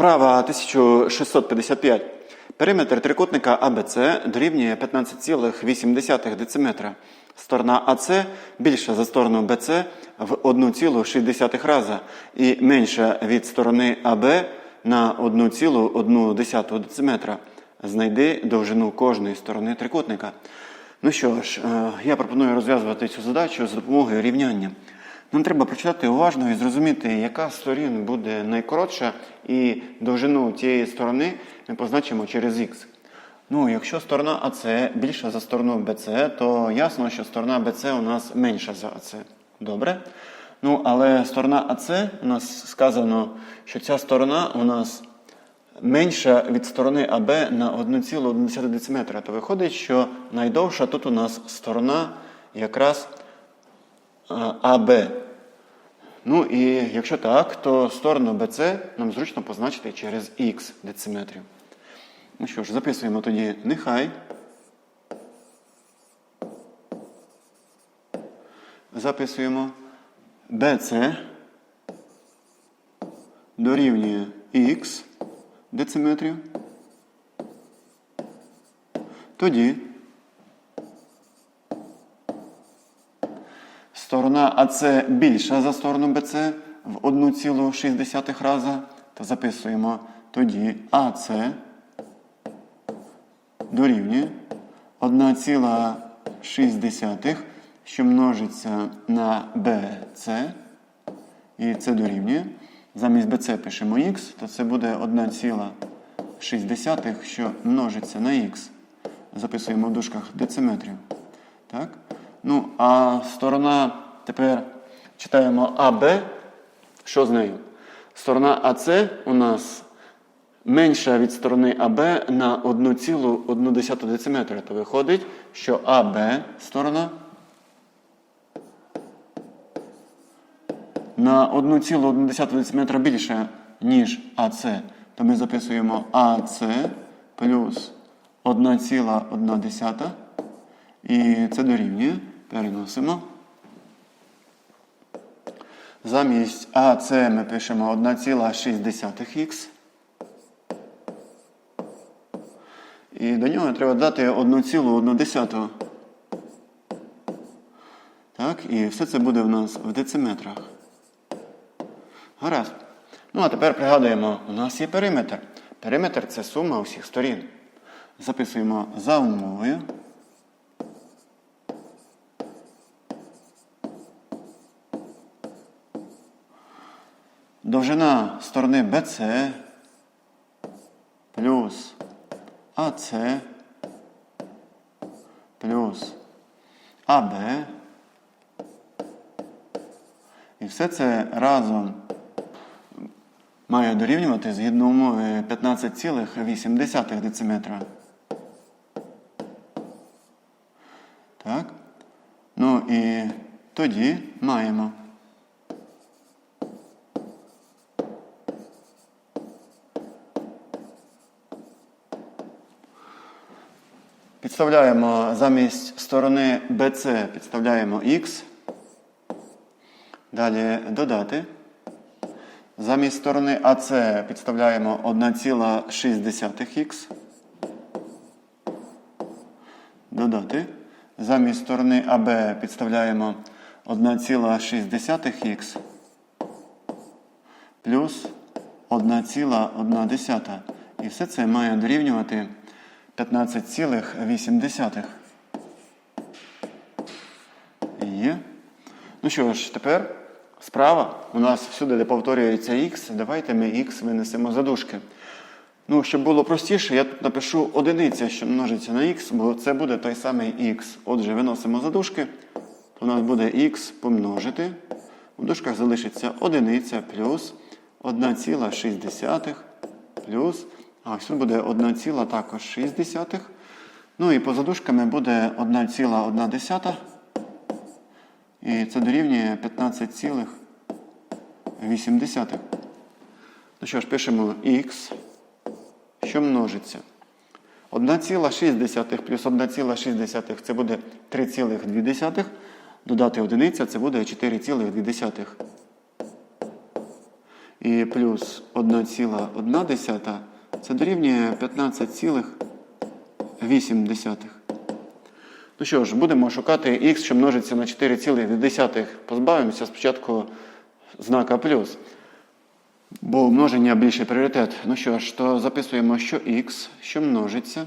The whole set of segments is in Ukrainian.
Вправа 1655. Периметр трикутника АБЦ дорівнює 15,8 дециметра. Сторона АЦ більша за сторону БЦ в 1,6 рази і менша від сторони АБ на 1,1 дециметра. Знайди довжину кожної сторони трикутника. Ну що ж, е, я пропоную розв'язувати цю задачу з допомогою рівняння. Нам треба прочитати уважно і зрозуміти, яка сторін буде найкоротша, і довжину тієї сторони ми позначимо через х. Ну, якщо сторона АС більша за сторону БЦ, то ясно, що сторона БЦ у нас менша за АС. Добре? Ну, але сторона АС у нас сказано, що ця сторона у нас менша від сторони АБ на 1,1 дециметра. То виходить, що найдовша тут у нас сторона якраз АБ. Ну і якщо так, то сторону BC нам зручно позначити через х дециметрів. Ну що ж, записуємо тоді нехай. Записуємо BC дорівнює х дециметрів. Тоді Сторона АС більша за сторону БЦ в 1,6 рази. То записуємо тоді АС дорівнює 1,6, що множиться на BC. І це дорівнює. Замість BC пишемо Х, то це буде 1,6, що множиться на Х. Записуємо в дужках дециметрів. Так? Ну, а сторона, тепер читаємо АБ. Що з нею? Сторона АС у нас менша від сторони АБ на 1,1 дециметра. То виходить, що АБ сторона на 1,1 дециметра більша, ніж АС. То ми записуємо АС плюс 1,1. І це дорівнює. Переносимо. Замість АС ми пишемо 1,6х. І до нього треба дати 1,1. Так, і все це буде в нас в дециметрах. Гаразд. Ну, а тепер пригадуємо, у нас є периметр. Периметр це сума усіх сторін. Записуємо за умовою. Довжина сторони BC плюс AC плюс AB. І все це разом має дорівнювати згідно умови 15,8 дециметра. Так? Ну і тоді маємо. Підставляємо замість сторони BC підставляємо X. Далі додати. Замість сторони AC підставляємо 1,6х. Додати. Замість сторони AB підставляємо 1,6х плюс 1,1. І все це має дорівнювати 15,8. Є. Ну що ж, тепер справа у нас всюди, де повторюється х, давайте ми х винесемо за дужки. Ну, щоб було простіше, я тут напишу одиниця, що множиться на х, бо це буде той самий х. Отже, виносимо за дужки, у нас буде х помножити. У дужках залишиться одиниця плюс 1,6 плюс. А ось тут буде 1, також 6. Ну і поза дужками буде 1,1. І це дорівнює 15,8. Ну що ж, пишемо х, що множиться. 1,6 плюс 1,6 це буде 3,2. Додати одиниця це буде 4,2. і плюс 1,1 це дорівнює 15,8. Ну що ж, будемо шукати х, що множиться на 4,2. Позбавимося спочатку знака плюс. Бо множення більший пріоритет. Ну що ж, то записуємо, що х, що множиться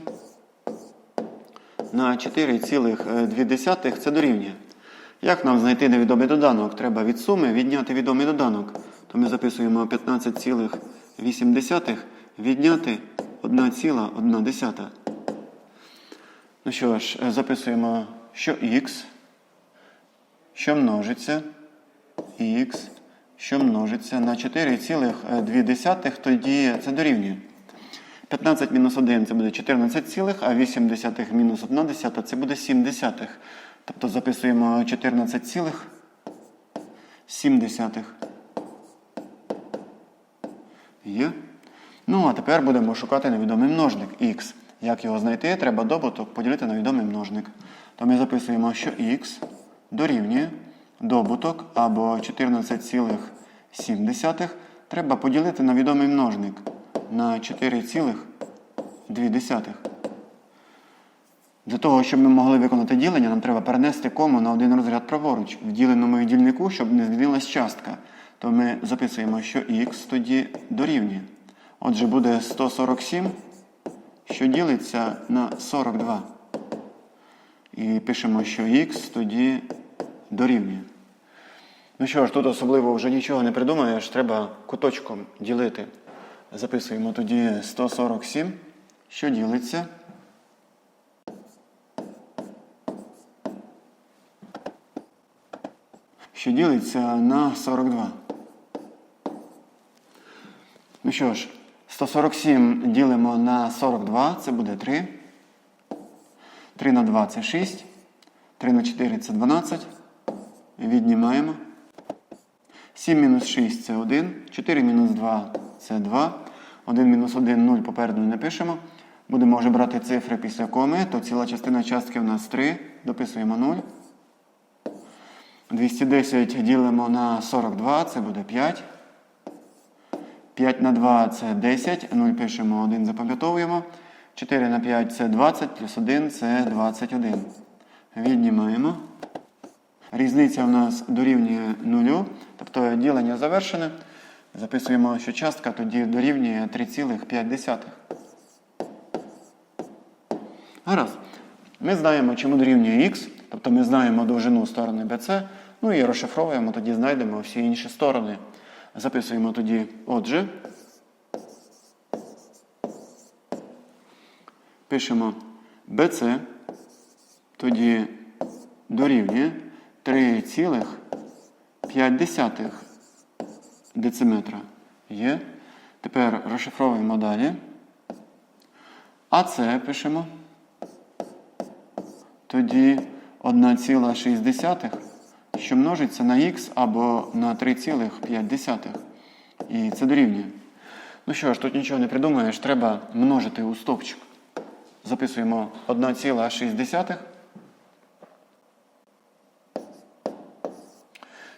на 4,2 це дорівнює. Як нам знайти невідомий доданок? Треба від суми відняти відомий доданок. То ми записуємо 15,8 відняти 1,1. Ну що ж, е, записуємо, що х, що множиться, х, що множиться на 4,2, тоді це дорівнює. 15 мінус 1 це буде 14, цілих, а 8 десятих мінус 1 десята це буде 7 десятих. Тобто записуємо 14 цілих 7 десятих. Є. Ну, а тепер будемо шукати невідомий множник х. Як його знайти? Треба добуток поділити на відомий множник. То ми записуємо, що х дорівнює добуток або 14,7 треба поділити на відомий множник на 4,2. Для того, щоб ми могли виконати ділення, нам треба перенести кому на один розряд праворуч в діленому дільнику, щоб не змінилась частка. То ми записуємо, що х тоді дорівнює. Отже, буде 147, що ділиться на 42. І пишемо, що х тоді дорівнює. Ну що ж, тут особливо вже нічого не придумаєш, треба куточком ділити. Записуємо тоді 147, що ділиться. Що ділиться на 42. Ну що ж, 147 ділимо на 42, це буде 3. 3 на 2 це 6. 3 на 4 це 12. Віднімаємо. 7 мінус 6 це 1. 4 мінус 2 це 2. 1 мінус 1 0 попереду не пишемо. Будемо вже брати цифри після коми, то ціла частина частки в нас 3. Дописуємо 0. 210 ділимо на 42, це буде 5. 5 на 2 це 10. 0 пишемо, 1 запам'ятовуємо. 4 на 5 це 20, плюс 1 це 21. Віднімаємо. Різниця у нас дорівнює 0, тобто ділення завершене. Записуємо, що частка тоді дорівнює 3,5. Гаразд. Ми знаємо, чому дорівнює х, тобто ми знаємо довжину сторони BC, ну і розшифровуємо, тоді знайдемо всі інші сторони. Записуємо тоді, отже, пишемо BC, тоді дорівнює 3,5 дециметра. Є. Тепер розшифровуємо далі. АС пишемо. Тоді 1,6, що множиться на х або на 3,5. І це дорівнює. Ну що ж, тут нічого не придумаєш, треба множити у стовпчик. Записуємо 1,6,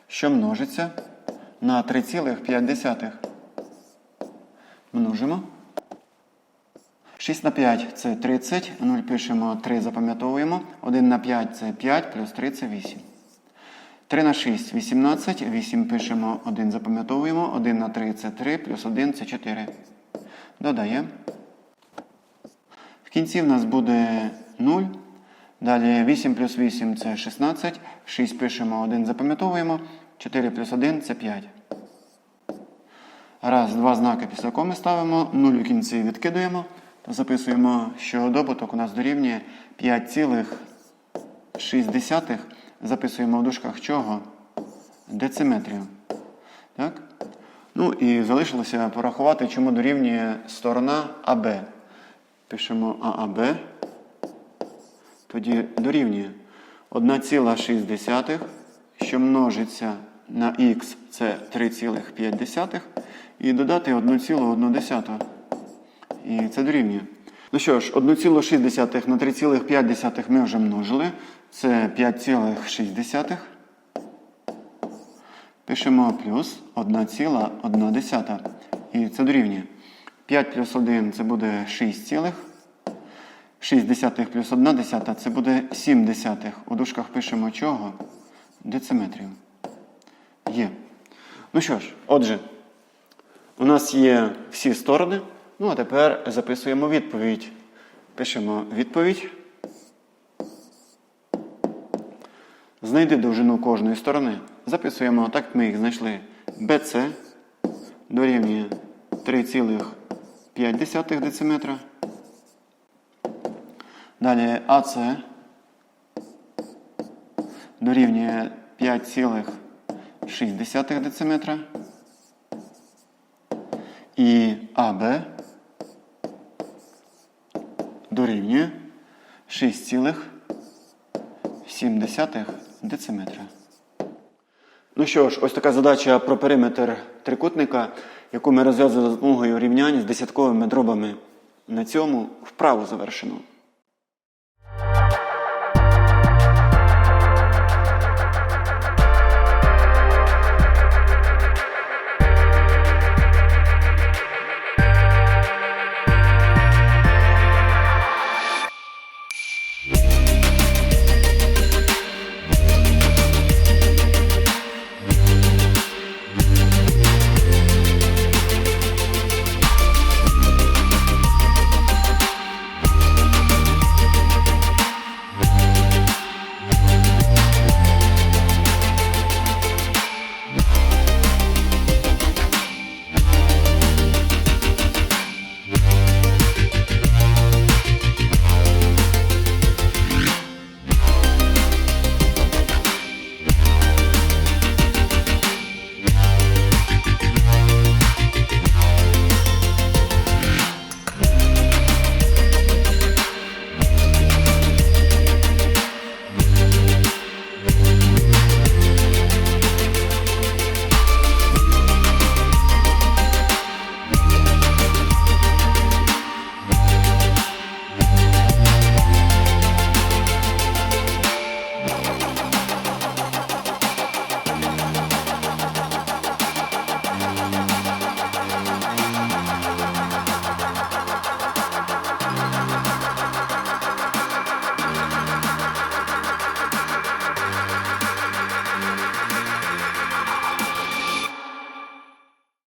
що множиться на 3,5. Множимо. 6 на 5 це 30, 0 пишемо 3, запам'ятовуємо. 1 на 5 це 5, плюс 3 це 8. 3 на 6 18, 8 пишемо 1, запам'ятовуємо. 1 на 3 це 3, плюс 1 це 4. Додаємо. В кінці в нас буде 0. Далі 8 плюс 8 це 16. 6 пишемо 1, запам'ятовуємо. 4 плюс 1 це 5. Раз, два знаки після коми ставимо, 0 у кінці відкидуємо. Записуємо, що добуток у нас дорівнює 5,6. Записуємо в дужках чого? Дециметрів. Так? Ну і залишилося порахувати, чому дорівнює сторона АБ. Пишемо ААБ. Тоді дорівнює 1,6, що множиться на х це 3,5. І додати 1,1. І це дорівнює. Ну що ж, 1,6 на 3,5 ми вже множили. Це 5,6. Пишемо плюс 1,1. І це дорівнює. 5 плюс 1 це буде 6 цілих. 6 десятих плюс 1 десята це буде 7 десятих. У дужках пишемо чого? Дециметрів. Є. Ну що ж, отже, у нас є всі сторони. Ну, а тепер записуємо відповідь. Пишемо відповідь. Знайди довжину кожної сторони. Записуємо так, ми їх знайшли. BC дорівнює 3,5 дециметра. Далі АС дорівнює 5,6 дециметра. І АБ дорівнює 6,7 дециметра. Ну що ж, ось така задача про периметр трикутника, яку ми розв'язали за допомогою рівнянь з десятковими дробами. На цьому вправу завершено.